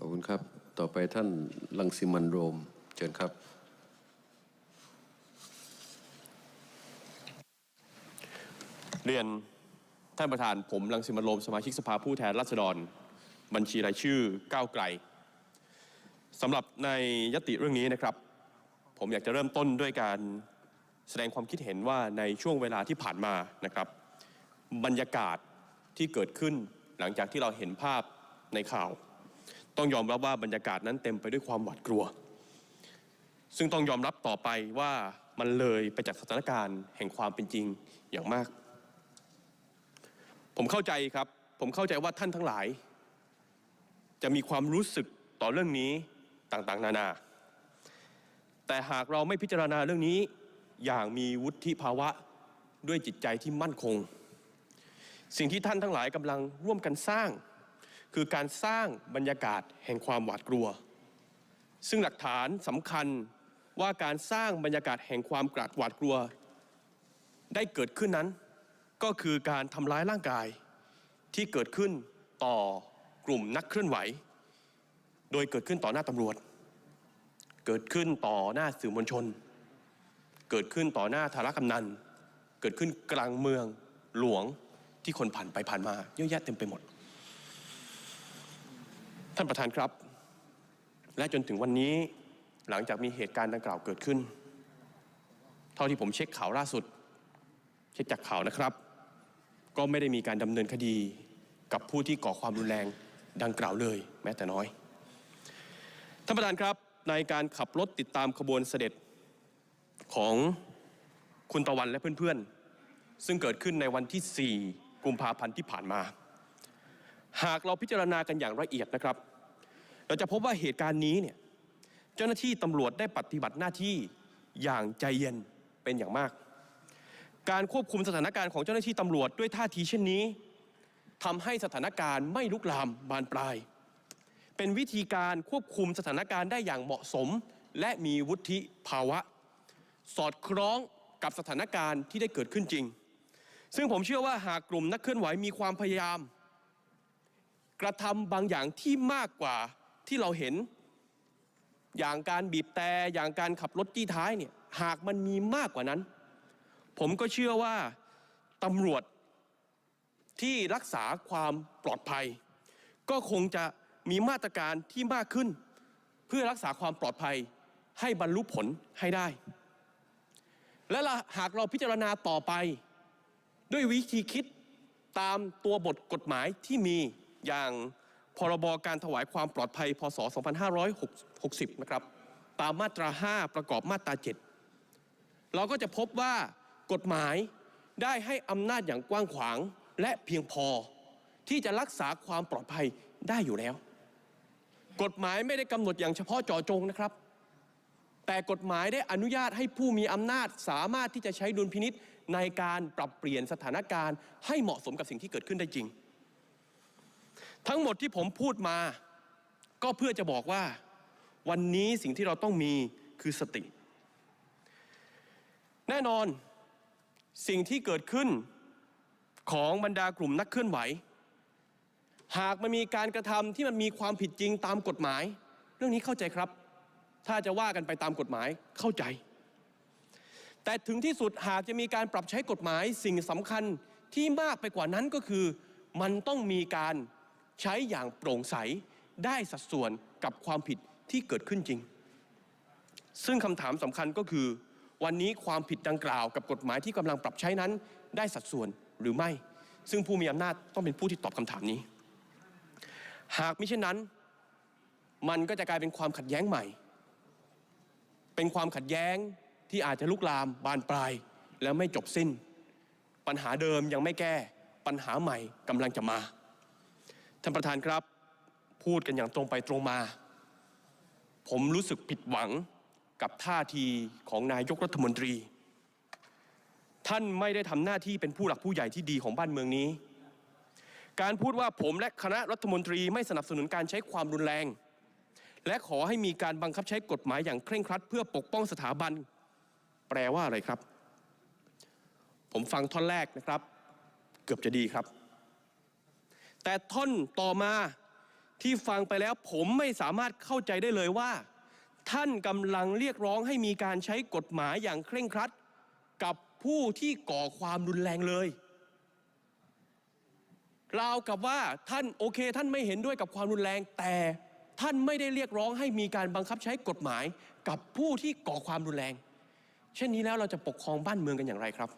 ขอบคุณครับ ต่อไปท่านลังสิมันโรม เชิญครับ เรียนท่านประธานผมรังสิมันโรม สมาชิกสภาผู้แทนราษฎร บัญชีรายชื่อก้าวไกลสำหรับในยติเรื่องนี้นะครับ ผมอยากจะเริ่มต้นด้วยการแสดงความคิดเห็นว่าในช่วงเวลาที่ผ่านมานะครับ บรรยากาศที่เกิดขึ้นหลังจากที่เราเห็นภาพในข่าว ต้องยอมรับว่าบรรยากาศนั้นเต็มไปด้วยความหวาดกลัว ซึ่งต้องยอมรับต่อไปว่ามันเลยไปจากสถานการณ์แห่งความเป็นจริงอย่างมาก ผมเข้าใจครับ ผมเข้าใจว่าท่านทั้งหลาย จะมีความรู้สึกต่อเรื่องนี้ต่างๆ นานา แต่หากเราไม่พิจารณาเรื่องนี้อย่างมีวุฒิภาวะด้วยจิตใจที่มั่นคง สิ่งที่ท่านทั้งหลายกำลังร่วมกันสร้าง คือการสร้างบรรยากาศแห่งความหวาดกลัว ซึ่งหลักฐานสำคัญว่าการสร้างบรรยากาศแห่งความกราดหวาดกลัว ได้เกิดขึ้นนั้น ก็คือการทำร้ายร่างกายที่เกิดขึ้นต่อกลุ่มนักเคลื่อนไหว โดยเกิดขึ้นต่อหน้าตำรวจ เกิดขึ้นต่อหน้าสื่อมวลชน เกิดขึ้นต่อหน้าธารกำนัน เกิดขึ้นกลางเมืองหลวงที่คนผ่านไปผ่านมาเยอะแยะเต็มไปหมด ท่านประธานครับ และจนถึงวันนี้หลังจากมีเหตุการณ์ดังกล่าวเกิดขึ้น เท่าที่ผมเช็คข่าวล่าสุด เช็คจากข่าวนะครับ ก็ไม่ได้มีการดำเนินคดีกับผู้ที่ก่อความรุนแรงดังกล่าวเลย แม้แต่น้อย ท่านประธานครับในการขับรถติดตามขบวนเสด็จของคุณตะวันและเพื่อนๆ ซึ่งเกิดขึ้นในวันที่ 4 กุมภาพันธ์ที่ผ่านมา หากเราพิจารณากันอย่างละเอียดนะครับ เราจะพบว่าเหตุการณ์นี้เนี่ยเจ้าหน้าที่ตำรวจได้ปฏิบัติหน้าที่อย่างใจเย็นเป็นอย่างมาก การควบคุมสถานการณ์ของเจ้าหน้าที่ตำรวจด้วยท่าทีเช่นนี้ทำให้สถานการณ์ไม่ลุกลามบานปลาย เป็นวิธีการควบคุมสถานการณ์ได้อย่างเหมาะสม และมีวุฒิภาวะ สอดคล้องกับสถานการณ์ที่ได้เกิดขึ้นจริง ซึ่งผมเชื่อว่าหากกลุ่มนักเคลื่อนไหวมีความพยายาม กระทำบางอย่างที่มากกว่า ที่เราเห็น อย่างการบีบแต่อย่างการขับรถจี้ท้ายเนี่ยหากมันมีมากกว่านั้น ผมก็เชื่อว่าตำรวจที่รักษาความปลอดภัย ก็คงจะมีมาตรการที่มากขึ้น เพื่อรักษาความปลอดภัยให้บรรลุผลให้ได้ และละหากเราพิจารณาต่อไป ด้วยวิธีคิดตามตัวบทกฎหมายที่มีอย่าง พรบการถวายความปลอดภัย พศ 2560 นะครับ ตามมาตรา 5 ประกอบมาตรา 7 เราก็จะพบว่ากฎหมายได้ให้อำนาจอย่างกว้างขวางและเพียงพอ ที่จะรักษาความปลอดภัยได้อยู่แล้ว กฎหมายไม่ได้กำหนดอย่างเฉพาะเจาะจงนะครับ แต่กฎหมายได้อนุญาตให้ผู้มีอำนาจสามารถที่จะใช้ดุลพินิษในการปรับเปลี่ยนสถานการณ์ให้เหมาะสมกับสิ่งที่เกิดขึ้นได้จริง ทั้งหมดที่ผมพูดมา ก็เพื่อจะบอกว่า วันนี้สิ่งที่เราต้องมีคือสติ แน่นอนสิ่งที่เกิดขึ้นของบรรดากลุ่มนักเคลื่อนไหว หากมันมีการกระทำที่มันมีความผิดจริงตามกฎหมาย เรื่องนี้เข้าใจครับ ถ้าจะว่ากันไปตามกฎหมายเข้าใจ แต่ถึงที่สุดหากจะมีการปรับใช้กฎหมายสิ่งสำคัญที่มากไปกว่านั้นก็คือ มันต้องมีการ ใช้อย่างโปร่งใสได้สัดส่วนกับความผิดที่เกิดขึ้นจริง ซึ่งคำถามสำคัญก็คือ วันนี้ความผิดดังกล่าวกับกฎหมายที่กำลังปรับใช้นั้น ได้สัดส่วนหรือไม่ ซึ่งผู้มีอำนาจต้องเป็นผู้ที่ตอบคำถามนี้ หากมิเช่นนั้น มันก็จะกลายเป็นความขัดแย้งใหม่ เป็นความขัดแย้งที่อาจจะลุกลามบานปลาย แล้วไม่จบสิ้น ปัญหาเดิมยังไม่แก้ปัญหาใหม่กำลังจะมา ท่านประธานครับ พูดกันอย่างตรงไปตรงมา ผมรู้สึกผิดหวังกับท่าทีของนายกรัฐมนตรี ท่านไม่ได้ทำหน้าที่เป็นผู้หลักผู้ใหญ่ที่ดีของบ้านเมืองนี้ การพูดว่าผมและคณะรัฐมนตรีไม่สนับสนุนการใช้ความรุนแรง และขอให้มีการบังคับใช้กฎหมายอย่างเคร่งครัด เพื่อปกป้องสถาบัน แปลว่าอะไรครับ ผมฟังท่อนแรกนะครับ เกือบจะดีครับ แต่ท่อนต่อมาที่ฟังไปแล้วผมไม่สามารถเข้าใจได้เลยว่า ท่านกำลังเรียกร้องให้มีการใช้กฎหมายอย่างเคร่งครัด กับผู้ที่ก่อความรุนแรงเลยราวกับว่าท่านโอเค ท่านไม่เห็นด้วยกับความรุนแรง แต่ท่านไม่ได้เรียกร้องให้มีการบังคับใช้กฎหมาย กับผู้ที่ก่อความรุนแรง เช่นนี้แล้วเราจะปกครองบ้านเมืองกันอย่างไรครับ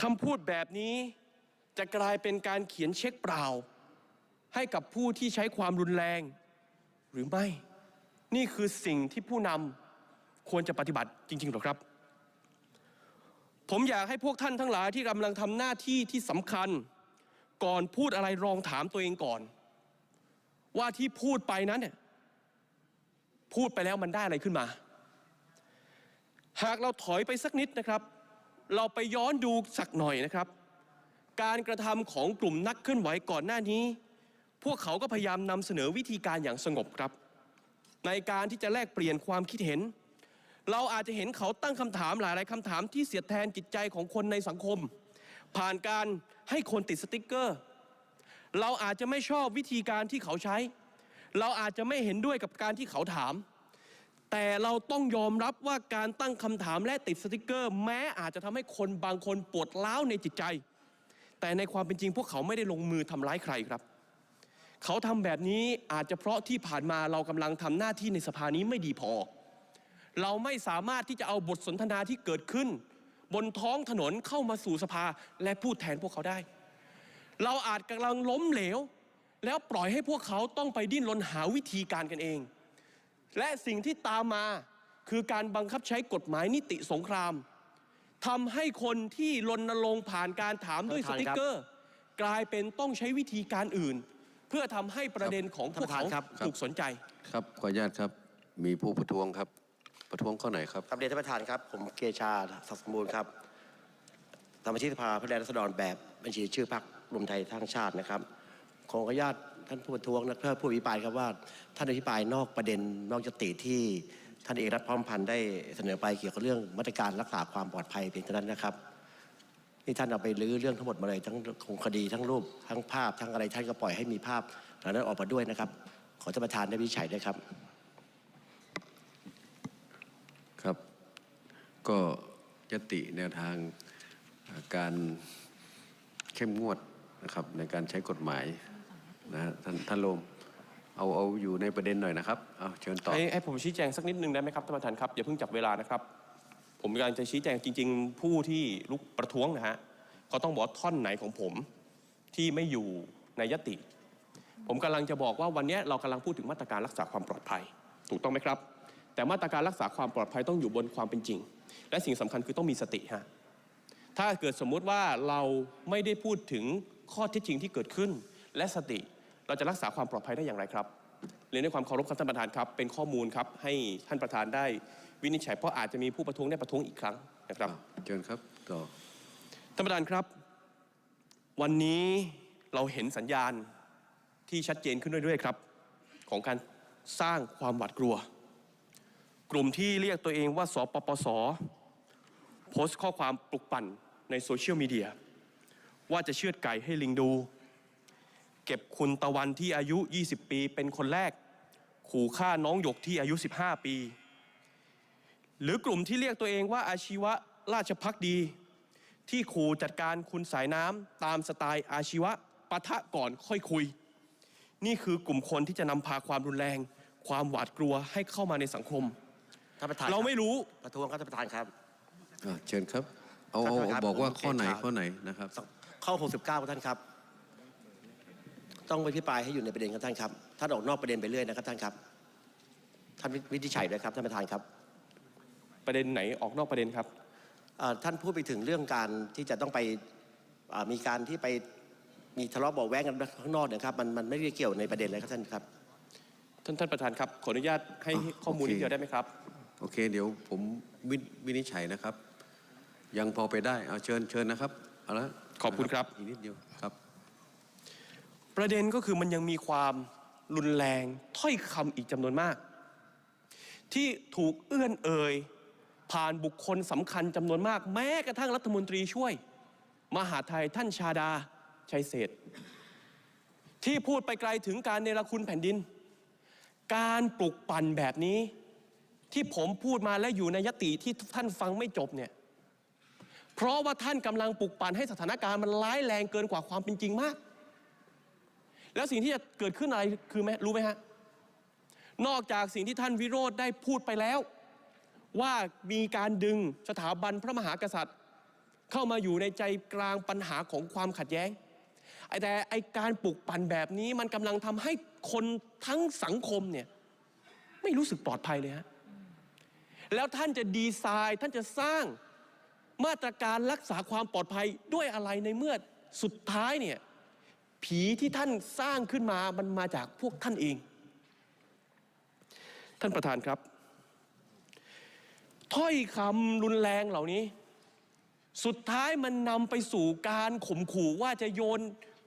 คำพูดแบบนี้ จะกลายเป็นการเขียนเช็คเปล่า ให้กับผู้ที่ใช้ความรุนแรง หรือไม่ นี่คือสิ่งที่ผู้นำควรจะปฏิบัติจริงๆหรอครับ ผมอยากให้พวกท่านทั้งหลายที่กำลังทำหน้าที่ที่สำคัญ ก่อนพูดอะไรลองถามตัวเองก่อน ว่าที่พูดไปนั้นเนี่ยพูดไปแล้วมันได้อะไรขึ้นมา หากเราถอยไปสักนิดนะครับ เราไปย้อนดูสักหน่อยนะครับ การกระทำของกลุ่มนักเคลื่อนไหวก่อนหน้านี้ พวกเขาก็พยายามนำเสนอวิธีการอย่างสงบครับ ในการที่จะแลกเปลี่ยนความคิดเห็น เราอาจจะเห็นเขาตั้งคำถามหลายๆคำถามที่เสียดแทนจิตใจของคนในสังคม ผ่านการให้คนติดสติกเกอร์ เราอาจจะไม่ชอบวิธีการที่เขาใช้ เราอาจจะไม่เห็นด้วยกับการที่เขาถามแต่เราต้องยอมรับว่าการตั้งคำถามและติดสติกเกอร์ แม้อาจจะทำให้คนบางคนปวดร้าวในจิตใจ แต่ในความเป็นจริงพวกเขาไม่ได้ลงมือทำร้ายใครครับ เขาทำแบบนี้อาจจะเพราะที่ผ่านมาเรากำลังทำหน้าที่ในสภานี้ไม่ดีพอ เราไม่สามารถที่จะเอาบทสนทนาที่เกิดขึ้น บนท้องถนนเข้ามาสู่สภาและพูดแทนพวกเขาได้ เราอาจกำลังล้มเหลว แล้วปล่อยให้พวกเขาต้องไปดิ้นรนหาวิธีการกันเอง และสิ่งที่ตามมาคือการบังคับใช้กฎหมายนิติสงคราม ทำให้คนที่รณรงค์ผ่านการถามด้วยสท่านประธานติกเกอร์ กลายเป็นต้องใช้วิธีการอื่น เพื่อทำให้ประเด็นของพวกเขาท่านประธานครับ ถูกสนใจ ครับขออนุญาตครับ มีผู้ประท้วงครับ ประท้วงข้อไหนครับ ครับเรียนท่านประธานครับ ผมเกชาศักดิ์สมบูรณ์ครับสมาชิกสภาผู้แทนราษฎรแบบบัญชีชื่อพรรครวมไทยทั้งชาตินะครับ ขออนุญาตท่านผู้ประท้วงนะเพื่อผู้อภิปรายครับว่า ท่านอภิปรายนอกประเด็นนอกยติที่ ท่านเอกรัฐพร้อมพันธ์ได้เสนอไปเกี่ยวกับเรื่องมาตรการรักษาความปลอดภัยเพียงเท่านั้นนะครับนี่ท่านเอาไปลื้อเรื่องทั้งหมดมาเลยทั้งของคดีทั้งรูปทั้งภาพทั้งอะไรท่านก็ปล่อยให้มีภาพเหล่านั้นออกมาด้วยนะครับ ขอท่านประธานได้วิจัยด้วยครับครับ ก็ยติแนวทางการเข้มงวดนะครับในการใช้กฎหมายนะฮะท่านท่านลม เอาเอาอยู่ในประเด็นหน่อยนะครับเอาเชิญต่อให้ให้ผมชี้แจงสักนิดนึงได้ไหมครับท่านประธานครับอย่าเพิ่งจับเวลานะครับ ผมกำลังจะชี้แจงจริง ๆ ผู้ที่ลุกประท้วงนะฮะเขาต้องบอกท่อนไหนของผมที่ไม่อยู่ในยติ ผมกำลังจะบอกว่าวันนี้เรากำลังพูดถึงมาตรการรักษาความปลอดภัย ถูกต้องไหมครับ แต่มาตรการรักษาความปลอดภัยต้องอยู่บนความเป็นจริง และสิ่งสำคัญคือต้องมีสติฮะถ้าเกิดสมมุติว่าเราไม่ได้พูดถึงข้อเท็จจริงที่เกิดขึ้น และสติ เราจะรักษาความปลอดภัยได้อย่างไรครับเรียนด้วยความเคารพครับท่านประธานครับ เป็นข้อมูลครับให้ท่านประธานได้วินิจฉัยเพราะอาจจะมีผู้ประท้วงได้ประท้วงอีกครั้งนะครับเชิญครับต่อท่านประธานครับ วันนี้เราเห็นสัญญาณที่ชัดเจนขึ้นเรื่อยๆครับ ของการสร้างความหวาดกลัว กลุ่มที่เรียกตัวเองว่าสปปสโพสต์ข้อความปลุกปั่นในโซเชียลมีเดียว่าจะเชือดไก่ให้ลิงดู เก็บคุณตะวันที่อายุ 20 ปี เป็นคนแรก ขู่ฆ่าน้องหยกที่อายุ 15 ปี หรือกลุ่มที่เรียกตัวเองว่าอาชีวะราชพักดี ที่ขู่จัดการคุณสายน้ำตามสไตล์อาชีวะปะทะก่อนค่อยคุย นี่คือกลุ่มคนที่จะนำพาความรุนแรง ความหวาดกลัวให้เข้ามาในสังคม ท่านประธานเราไม่รู้ประท้วงครับท่านประธานครับ อ่าเชิญครับ เอาท่านเอาประธานเอาบอกว่าผมข้อไหนเกณฑ์ครับข้อไหนนะครับ ข้อ 69ครับท่านครับ ต้องไปพิปรายให้อยู่ในประเด็นครับท่านครับท่านออกนอกประเด็นไปเรื่อยนะครับท่านครับท่านวินิจฉัยด้วยครับท่านประธานครับประเด็นไหนออกนอกประเด็นครับเอ่อท่านพูดไปถึงเรื่องการที่จะต้องไปอ่ามีการที่ไปมีทะเลาะเบาะแว้งกันข้างนอกเนี่ยครับมันมันไม่ได้เกี่ยวในประเด็นเลยครับท่านครับ ท่านท่านประธานครับขออนุญาตให้อะข้อมูลโอเค นิดเดียวได้ไหมครับ โอเค เดี๋ยวผมวิวินิจฉัยนะครับ ยังพอไปได้เอาเชิญเชิญนะครับเอาละขอบคุณครับ อีกนิดเดียวครับ ประเด็นก็คือมันยังมีความรุนแรงถ้อยคำอีกจำนวนมาก ที่ถูกเอื้อนเอ่ยผ่านบุคคลสำคัญจำนวนมาก แม้กระทั่งรัฐมนตรีช่วย มหาไทยท่านชาดาชัยเศษที่พูดไปไกลถึงการเนรคุณแผ่นดิน การปลุกปั่นแบบนี้ ที่ผมพูดมาและอยู่ในยติที่ท่านฟังไม่จบเนี่ยเพราะว่าท่านกำลังปลุกปั่นให้สถานการณ์มันร้ายแรงเกินกว่าความเป็นจริงมาก แล้วสิ่งที่จะเกิดขึ้นอะไรคือไหมรู้ไหมฮะนอกจากสิ่งที่ท่านวิโรธได้พูดไปแล้ว ว่ามีการดึงสถาบันพระมหากษัตริย์ เข้ามาอยู่ในใจกลางปัญหาของความขัดแย้งไอ้แต่ไอการปลุกปั่นแบบนี้มันกำลังทำให้คนทั้งสังคมเนี่ยไม่รู้สึกปลอดภัยเลยฮะแล้วท่านจะดีไซน์ท่านจะสร้างมาตรการรักษาความปลอดภัยด้วยอะไรในเมื่อสุดท้ายเนี่ย ผีที่ท่านสร้างขึ้นมามันมาจากพวกท่านเอง ท่านประธานครับ ถ้อยคำรุนแรงเหล่านี้ สุดท้ายมันนำไปสู่การข่มขู่ว่าจะโยน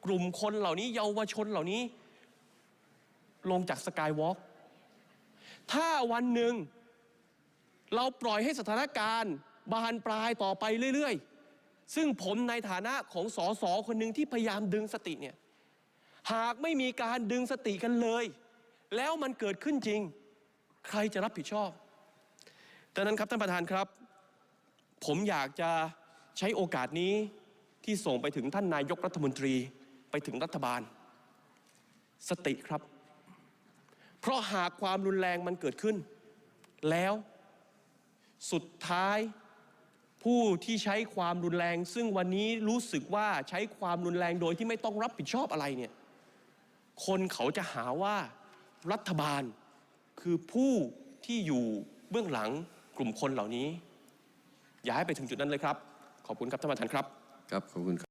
กลุ่มคนเหล่านี้ เยาวชนเหล่านี้ ลงจากสกายวอล์กถ้าวันหนึ่ง เราปล่อยให้สถานการณ์บานปลายต่อไปเรื่อย ๆซึ่งผมในฐานะของสอสอคนหนึ่งที่พยายามดึงสติเนี่ย หากไม่มีการดึงสติกันเลย แล้วมันเกิดขึ้นจริง ใครจะรับผิดชอบดังนั้นครับท่านประธานครับ ผมอยากจะใช้โอกาสนี้ที่ส่งไปถึงท่านนายกรัฐมนตรีไปถึงรัฐบาล สติครับ เพราะหากความรุนแรงมันเกิดขึ้น แล้วสุดท้ายผู้ที่ใช้ความรุนแรง ซึ่งวันนี้รู้สึกว่าใช้ความรุนแรงโดยที่ไม่ต้องรับผิดชอบอะไรเนี่ย คนเขาจะหาว่ารัฐบาลคือผู้ที่อยู่เบื้องหลังกลุ่มคนเหล่านี้ อย่าให้ไปถึงจุดนั้นเลยครับ ขอบคุณครับท่านประธานครับ ครับขอบคุณครับ